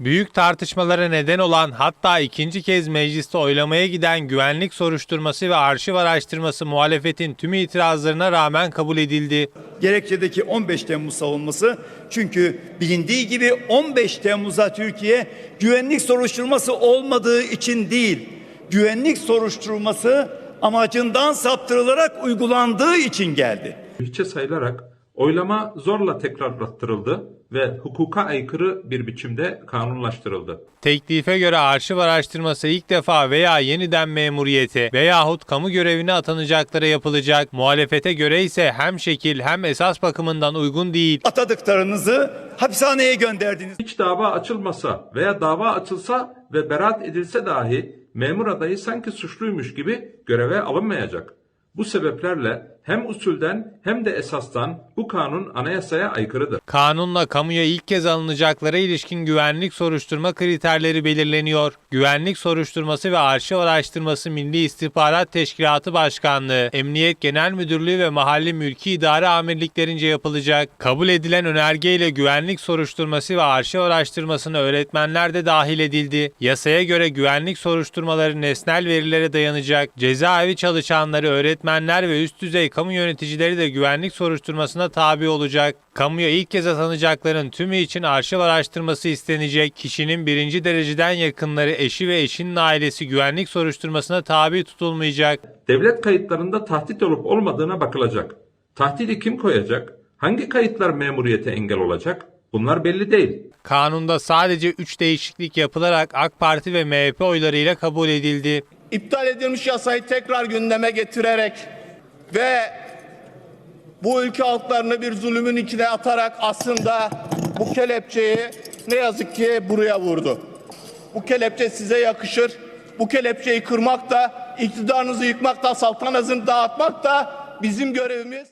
Büyük tartışmalara neden olan hatta ikinci kez mecliste oylamaya giden güvenlik soruşturması ve arşiv araştırması muhalefetin tüm itirazlarına rağmen kabul edildi. Gerekçedeki 15 Temmuz savunması çünkü bilindiği gibi 15 Temmuz'a Türkiye güvenlik soruşturması olmadığı için değil, güvenlik soruşturması amacından saptırılarak uygulandığı için geldi. hiçe sayılarak oylama zorla tekrarlattırıldı ve hukuka aykırı bir biçimde kanunlaştırıldı. Teklife göre arşiv araştırması ilk defa veya yeniden memuriyete veyahut kamu görevine atanacaklara yapılacak. Muhalefete göre ise hem şekil hem esas bakımından uygun değil. Atadıklarınızı hapishaneye gönderdiniz. Hiç dava açılmasa veya dava açılsa ve beraat edilse dahi memur adayı sanki suçluymuş gibi göreve alınmayacak. Bu sebeplerle hem usulden hem de esastan bu kanun anayasaya aykırıdır. Kanunla kamuya ilk kez alınacaklara ilişkin güvenlik soruşturma kriterleri belirleniyor. Güvenlik soruşturması ve arşiv araştırması Milli İstihbarat Teşkilatı Başkanlığı, Emniyet Genel Müdürlüğü ve mahalli mülki idare amirliklerince yapılacak. Kabul edilen önergeyle güvenlik soruşturması ve arşiv araştırmasına öğretmenler de dahil edildi. Yasaya göre güvenlik soruşturmaları nesnel verilere dayanacak. Cezaevi çalışanları, öğretmenler ve üst düzey kamu yöneticileri de güvenlik soruşturmasına tabi olacak. Kamuya ilk kez atanacakların tümü için arşiv araştırması istenecek. Kişinin birinci dereceden yakınları, eşi ve eşinin ailesi güvenlik soruşturmasına tabi tutulmayacak. Devlet kayıtlarında tahdit olup olmadığına bakılacak. Tahdidi kim koyacak? Hangi kayıtlar memuriyete engel olacak? Bunlar belli değil. Kanunda sadece 3 değişiklik yapılarak AK Parti ve MHP oylarıyla kabul edildi. iptal edilmiş yasayı tekrar gündeme getirerek ve bu ülke halklarını bir zulümün içine atarak aslında bu kelepçeyi ne yazık ki buraya vurdu. Bu kelepçe size yakışır. Bu kelepçeyi kırmak da, iktidarınızı yıkmak da, saltanatınızı dağıtmak da bizim görevimiz.